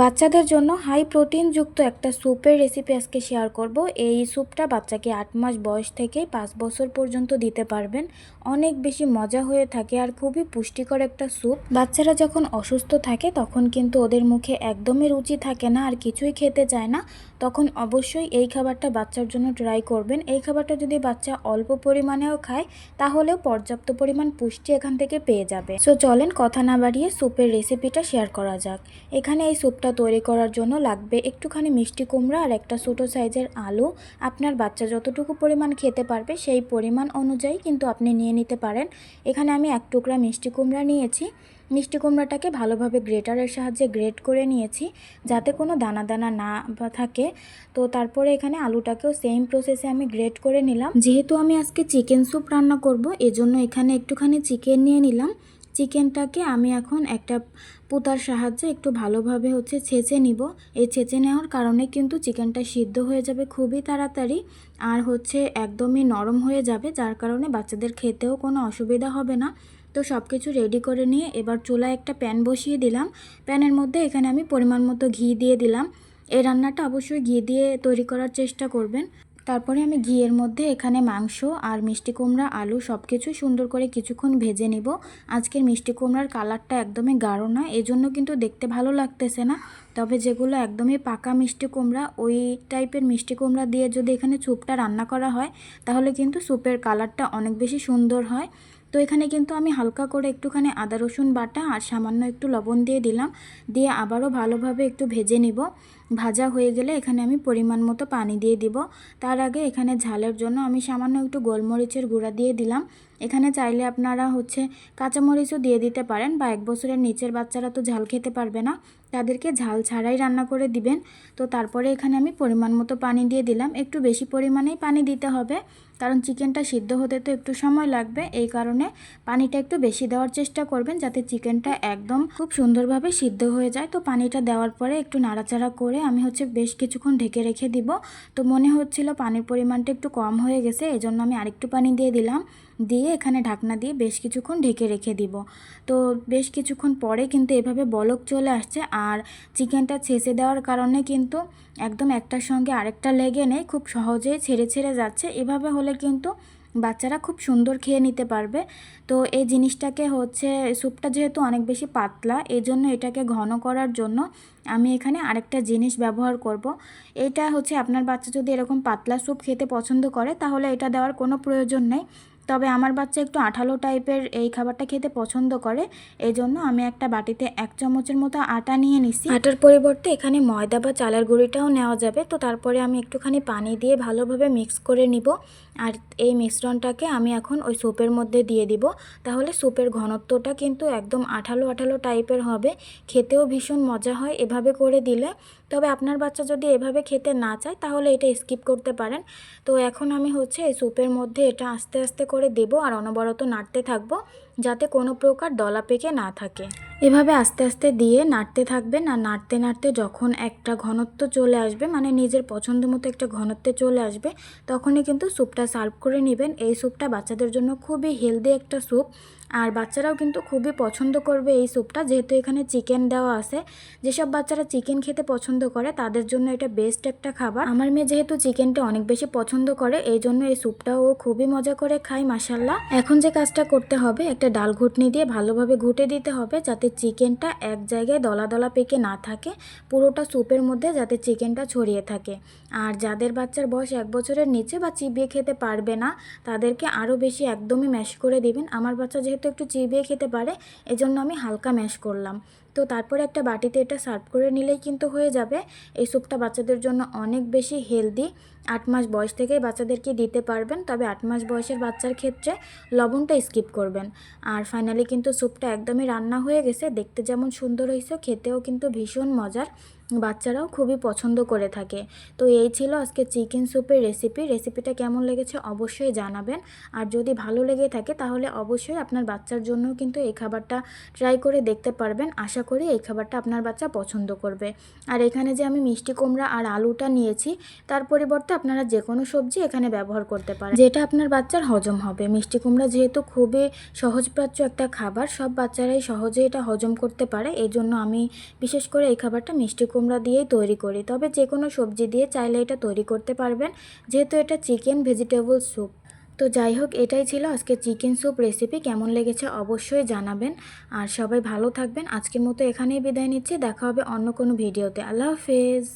বাচ্চাদের জন্য হাই প্রোটিনযুক্ত একটা স্যুপের রেসিপি আজকে শেয়ার করব। এই স্যুপটা বাচ্চাকে আট মাস বয়স থেকে পাঁচ বছর পর্যন্ত দিতে পারবেন। অনেক বেশি মজা হয়ে থাকে আর খুবই পুষ্টিকর একটা স্যুপ বাচ্চারা যখন অসুস্থ থাকে তখন কিন্তু ওদের মুখে একদমই রুচি থাকে না আর কিছুই খেতে চায় না। তখন অবশ্যই এই খাবারটা বাচ্চার জন্য ট্রাই করবেন। এই খাবারটা যদি বাচ্চা অল্প পরিমাণেও খায়, তাহলেও পর্যাপ্ত পরিমাণ পুষ্টি এখান থেকে পেয়ে যাবে। সো চলেন কথা না বাড়িয়ে স্যুপের রেসিপিটা শেয়ার করা যাক। এখানে এই স্যুপটা তৈরি করার জন্য লাগবে একটুখানি মিষ্টি কুমড়া আর একটা ছোটো সাইজের আলু। আপনার বাচ্চা যতটুকু পরিমাণ খেতে পারবে সেই পরিমাণ অনুযায়ী কিন্তু আপনি নিয়ে নিতে পারেন। এখানে আমি এক টুকরা মিষ্টি কুমড়া নিয়েছি। মিষ্টি কুমড়াটাকে ভালোভাবে গ্রেটারের সাহায্যে গ্রেট করে নিয়েছি যাতে কোনো দানা দানা না থাকে। তো তারপরে এখানে আলুটাকেও সেম প্রসেসে আমি গ্রেট করে নিলাম। যেহেতু আমি আজকে চিকেন স্যুপ রান্না করব, এজন্য এখানে একটুখানি চিকেন নিয়ে নিলাম। চিকেনটাকে আমি এখন একটা পুতার সাহায্যে একটু ভালোভাবে হচ্ছে ছেঁচে নিব। এই ছেঁচে নেওয়ার কারণে কিন্তু চিকেনটা সিদ্ধ হয়ে যাবে খুবই তাড়াতাড়ি আর হচ্ছে একদমই নরম হয়ে যাবে, যার কারণে বাচ্চাদের খেতেও কোনো অসুবিধা হবে না। তো সব কিছু রেডি করে নিয়ে এবার চুলায় একটা প্যান বসিয়ে দিলাম। প্যানের মধ্যে এখানে আমি পরিমাণ মতো ঘি দিয়ে দিলাম। এই রান্নাটা অবশ্যই ঘি দিয়ে তৈরি করার চেষ্টা করবেন। তারপরে আমি ঘিয়ের মধ্যে এখানে মাংস আর মিষ্টি কুমড়া, আলু সব কিছু সুন্দর করে কিছুক্ষণ ভেজে নিব। আজকের মিষ্টি কুমড়ার কালারটা একদমই গাঢ় না, এজন্য কিন্তু দেখতে ভালো লাগতেছে না। তবে যেগুলো একদমই পাকা মিষ্টি কুমড়া, ওই টাইপের মিষ্টি কুমড়া দিয়ে যদি এখানে স্যুপটা রান্না করা হয়, তাহলে কিন্তু স্যুপের কালারটা অনেক বেশি সুন্দর হয়। তো এখানে কিন্তু আমি হালকা করে একটুখানি আদা, রসুন বাটা আর সামান্য একটু লবণ দিয়ে দিলাম। দিয়ে আবারও ভালোভাবে একটু ভেজে নিব। ভাজা হয়ে গেলে এখানে আমি পরিমাণ মতো পানি দিয়ে দিব। তার আগে এখানে ঝালের জন্য আমি সামান্য একটু গোলমরিচের গুঁড়া দিয়ে দিলাম। এখানে চাইলে আপনারা হচ্ছে কাঁচামরিচও দিয়ে দিতে পারেন বা এক বছরের নিচের বাচ্চারা তো ঝাল খেতে পারবে না। তাদেরকে ঝাল ছাড়াই রান্না করে দিবেন। তো তারপরে এখানে আমি পরিমাণ মতো পানি দিয়ে দিলাম। একটু বেশি পরিমাণেই পানি দিতে হবে। কারণ চিকেনটা সিদ্ধ হতে তো একটু সময় লাগবে, এই কারণে পানিটা একটু বেশি দেওয়ার চেষ্টা করবেন যাতে চিকেনটা একদম খুব সুন্দরভাবে সিদ্ধ হয়ে যায়। তো পানিটা দেওয়ার পরে একটু নাড়াচাড়া করে আমি হচ্ছে বেশ কিছুক্ষণ ঢেকে রেখে দিব। তো মনে হচ্ছিল পানির পরিমাণটা একটু কম হয়ে গেছে, এজন্য আমি আরেকটু পানি দিয়ে দিলাম। দিয়ে এখানে ঢাকনা দিয়ে বেশ কিছুক্ষণ ঢেকে রেখে দিব। তো বেশ কিছুক্ষণ পরে কিন্তু এভাবে বলক চলে আসছে আর চিকেনটা ছেঁচে দেওয়ার কারণে কিন্তু একদম একটার সঙ্গে আরেকটা লেগে নেই, খুব সহজেই ছেড়ে ছেড়ে যাচ্ছে। এভাবে হলে কিন্তু বাচ্চারা খুব সুন্দর খেয়ে নিতে পারবে তো এই জিনিসটাকে হচ্ছে স্যুপটা যেহেতু অনেক বেশি পাতলা এই জন্য এটাকে ঘন করার জন্য আমি এখানে আরেকটা জিনিস ব্যবহার করব। এটা হচ্ছে আপনার বাচ্চা যদি এরকম পাতলা স্যুপ খেতে পছন্দ করে, তাহলে এটা দেওয়ার কোনো প্রয়োজন নেই তবে আমার বাচ্চা একটু আঠালো টাইপের এই খাবারটা খেতে পছন্দ করে এই জন্য আমি একটা বাটিতে এক চামচের মতো আটা নিয়ে নিছি। আটার পরিবর্তে এখানে ময়দা বা চালের গুঁড়িটাও নেওয়া যাবে, তো তারপরে আমি একটুখানি পানি দিয়ে ভালোভাবে মিক্স করে নিব। আর এই মিশ্রণটাকে আমি এখন ওই স্যুপের মধ্যে দিয়ে দিব। তাহলে স্যুপের ঘনত্বটা কিন্তু একদম আঠালো আঠালো টাইপের হবে। খেতেও ভীষণ মজা হয় এভাবে করে দিলে। তবে আপনার বাচ্চা যদি এভাবে খেতে না চায়, তাহলে এটা স্কিপ করতে পারেন। তো এখন আমি হচ্ছে এই স্যুপের মধ্যে এটা আস্তে আস্তে করে দেব আর অনবরত নাড়তে থাকব। যাতে কোনো প্রকার দলা পেকে না থাকে। এভাবে আস্তে আস্তে দিয়ে নাড়তে থাকবেন আর নাড়তে নাড়তে যখন একটা ঘনত্ব চলে আসবে মানে নিজের পছন্দ মতো একটা ঘনত্বে চলে আসবে, তখনই কিন্তু স্যুপটা সার্ভ করে নেবেন। এই স্যুপটা বাচ্চাদের জন্য খুবই হেলদি একটা স্যুপ। আর বাচ্চারাও কিন্তু খুবই পছন্দ করবে এই স্যুপটা। যেহেতু এখানে চিকেন দেওয়া আছে, যেসব বাচ্চারা চিকেন খেতে পছন্দ করে, তাদের জন্য এটা বেস্ট একটা খাবার। আমার মেয়ে যেহেতু চিকেনটা অনেক বেশি পছন্দ করে, এই জন্য এই স্যুপটাও খুবই মজা করে খায় মাসাল্লাহ এখন যে কাজটা করতে হবে একটা ডাল ঘুটনি দিয়ে ভালোভাবে ঘুটে দিতে হবে যাতে চিকেনটা এক জায়গায় দলা দলা পেকে না থাকে, পুরোটা স্যুপের মধ্যে যাতে চিকেনটা ছড়িয়ে থাকে। আর যাদের বাচ্চার বয়স এক বছরের নিচে বা চিবিয়ে খেতে পারবে না, তাদেরকে আরও বেশি একদমই ম্যাশ করে দিবেন। আমার বাচ্চা যেহেতু একটু চিবিয়ে খেতে পারে, এজন্য আমি হালকা ম্যাশ করলাম। তো তারপরে একটা বাটিতে এটা সার্ভ করে নিলেই কিন্তু হয়ে যাবে। এই স্যুপটা বাচ্চাদের জন্য অনেক বেশি হেলদি। আট মাস বয়স থেকেই বাচ্চাদেরকে দিতে পারবেন, তবে আট মাস বয়সের বাচ্চার ক্ষেত্রে লবণটা স্কিপ করবেন। আর ফাইনালি কিন্তু স্যুপটা একদমই রান্না হয়ে গেছে, দেখতে যেমন সুন্দর হয়েছে, খেতেও কিন্তু ভীষণ মজার। বাচ্চারাও খুবই পছন্দ করে থাকে। তো এই ছিল আজকে চিকেন স্যুপের রেসিপি রেসিপিটা কেমন লেগেছে অবশ্যই জানাবেন। আর যদি ভালো লেগে থাকে তাহলে অবশ্যই আপনার বাচ্চার জন্য কিন্তু এই খাবারটা ট্রাই করে দেখতে পারবেন। আশা করি এই খাবারটা আপনার বাচ্চা পছন্দ করবে। আর এখানে যে আমি মিষ্টি কুমড়া আর আলুটা নিয়েছি, তার পরিবর্তে আপনারা যে কোনো সবজি এখানে ব্যবহার করতে পারেন। যেটা আপনার বাচ্চার হজম হবে। মিষ্টি কুমড়া যেহেতু খুবই সহজপ্রাচ্য একটা খাবার, সব বাচ্চারাই সহজে এটা হজম করতে পারে। এই জন্য আমি বিশেষ করে এই খাবারটা মিষ্টি কুমড়া দিয়েই তৈরি করি। তবে যে কোনো সবজি দিয়ে চাইলে এটা তৈরি করতে পারবেন। যেহেতু এটা চিকেন ভেজিটেবল স্যুপ। তো যাই হোক, এটাই ছিল আজকে চিকেন স্যুপ রেসিপি। কেমন লেগেছে অবশ্যই জানাবেন। আর সবাই ভালো থাকবেন। আজকের মতো এখানেই বিদায় নিচ্ছি। দেখা হবে অন্য কোনো ভিডিওতে। আল্লাহ হাফেজ।